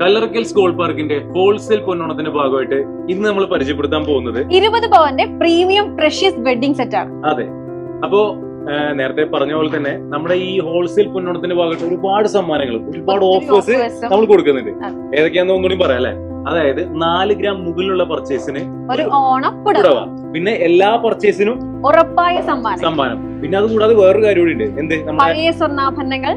Kallarakkal's school പാർക്കിന്റെ wholesale പൊന്നോണത്തിന്റെ ഭാഗമായിട്ട് ഇന്ന് നമ്മൾ പരിചയപ്പെടുത്താൻ പോകുന്നത് ഇരുപത് പവന്റെ പ്രീമിയം പ്രഷ്യസ് വെഡിങ് സെറ്റ് ആണ്. അതെ. അപ്പോ നേരത്തെ പറഞ്ഞ പോലെ തന്നെ നമ്മുടെ ഈ ഹോൾസെയിൽ പൊന്നോണത്തിന്റെ ഭാഗമായിട്ട് ഒരുപാട് സമ്മാനങ്ങൾ ഒരുപാട് ഓഫേഴ്സ് നമ്മൾ കൊടുക്കുന്നുണ്ട്. ഏതൊക്കെയാണെന്ന് ഒന്നുകൂടി പറയാം അല്ലെ? അതായത് നാല് ഗ്രാം മുകളിലുള്ള പർച്ചേസിന് ഒരു ഓണം പുടവ. പുടവ. പിന്നെ എല്ലാ പർച്ചേസിനും ഉറപ്പായ സമ്മാനം. സമ്മാനം. പിന്നെ അത് കൂടാതെ വേറൊരു കാര്യം കൂടി ഉണ്ട്. എന്ത്? നമ്മുടെ സ്വർണാഭരണങ്ങൾ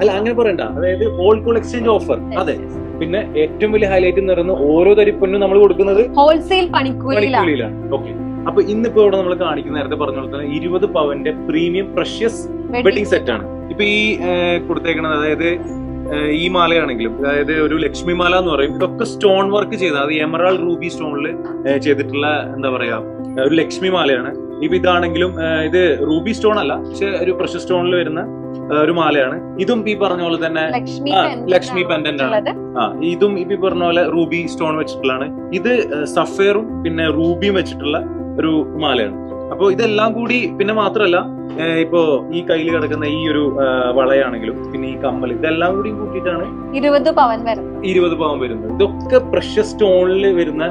അല്ല അങ്ങനെ പറയണ്ട. അതായത് ഓൾഡ് എക്സ്ചേഞ്ച് ഓഫർ അതെ. പിന്നെ ഏറ്റവും വലിയ ഹൈലൈറ്റ് എന്ന് പറയുന്നത് ഓരോ തരിപ്പൊന്നും നമ്മൾ കൊടുക്കുന്നത് ഹോൾസെയിൽ പണിക്കൂലിയിലാണ്. ഓക്കെ അപ്പൊ ഇന്നിപ്പോ ഇവിടെ നമ്മൾ കാണിക്കുന്ന നേരത്തെ പറഞ്ഞ പോലെ തന്നെ ഇരുപത് പവന്റെ പ്രീമിയം പ്രഷ്യസ് വെഡിങ് സെറ്റ് ആണ്. ഇപ്പൊ ഈ കൊടുത്തേക്കുന്നത് കൊടുത്തേക്കണത് അതായത് ഈ മാലയാണെങ്കിലും അതായത് ഒരു ലക്ഷ്മി മാല എന്ന് പറയും. ഇതൊക്കെ സ്റ്റോൺ വർക്ക് ചെയ്ത. അത് എമറാൾ റൂബി സ്റ്റോണിൽ ചെയ്തിട്ടുള്ള എന്താ പറയാ ഒരു ലക്ഷ്മി മാലയാണ്. ഇപ്പൊ ഇതാണെങ്കിലും ഇത് റൂബി സ്റ്റോൺ അല്ല പക്ഷെ ഒരു പ്രഷ്യസ് സ്റ്റോണിൽ വരുന്ന ഒരു മാലയാണ്. ഇതും ഈ പറഞ്ഞ പോലെ തന്നെ ലക്ഷ്മി പെൻഡന്റ് ആണ്. ആ ഇതും ഇപ്പൊ ഈ പറഞ്ഞ പോലെ റൂബി സ്റ്റോൺ വെച്ചിട്ടുള്ളതാണ്. ഇത് സഫയറും പിന്നെ റൂബിയും വെച്ചിട്ടുള്ള ഒരു മാലയാണ്. അപ്പോൾ ഇതെല്ലാം കൂടി പിന്നെ മാത്രമല്ല ഇപ്പോ ഈ കയ്യിൽ കിടക്കുന്ന ഈ ഒരു വളയാണെങ്കിലും പിന്നെ ഈ കമ്മൽ ഇതെല്ലാം കൂടി കൂട്ടിയിട്ടാണ് ഇരുപത് പവൻ വരുന്നത്. ഇരുപത് പവൻ വരുന്നത്. ഇതൊക്കെ പ്രഷ്യസ് സ്റ്റോണിൽ വരുന്ന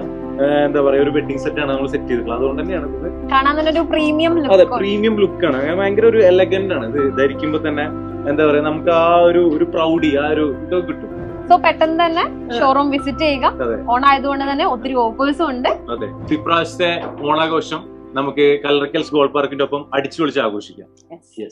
എന്താ പറയാ ഒരു വെഡിങ് സെറ്റ് ആണ് നമ്മൾ സെറ്റ് ചെയ്തിട്ടുള്ളത്. അതുകൊണ്ട് തന്നെയാണ് ഇത് കാണാൻ തന്നെ ഒരു പ്രീമിയം അതെ പ്രീമിയം ലുക്ക് ആണ്. ഭയങ്കര ഒരു എലഗന്റ് ആണ്. ഇത് ധരിക്കുമ്പോ തന്നെ എന്താ പറയാ നമുക്ക് ആ ഒരു ഒരു പ്രൗഡി ആ ഒരു ഇതൊക്കെ കിട്ടും. സോ പെട്ടെന്ന് തന്നെ ഷോറൂം വിസിറ്റ് ചെയ്യുക. ഓൺ ആയതുകൊണ്ട് തന്നെ ഒത്തിരി ഓഫേഴ്സും ഉണ്ട്. അതെ. ഇപ്രാവശ്യത്തെ ഓണാഘോഷം നമുക്ക് കല്ലറക്കൽസ് ഗോൾ പാർക്കിന്റെ ഒപ്പം അടിച്ചു പൊളിച്ച് ആഘോഷിക്കാം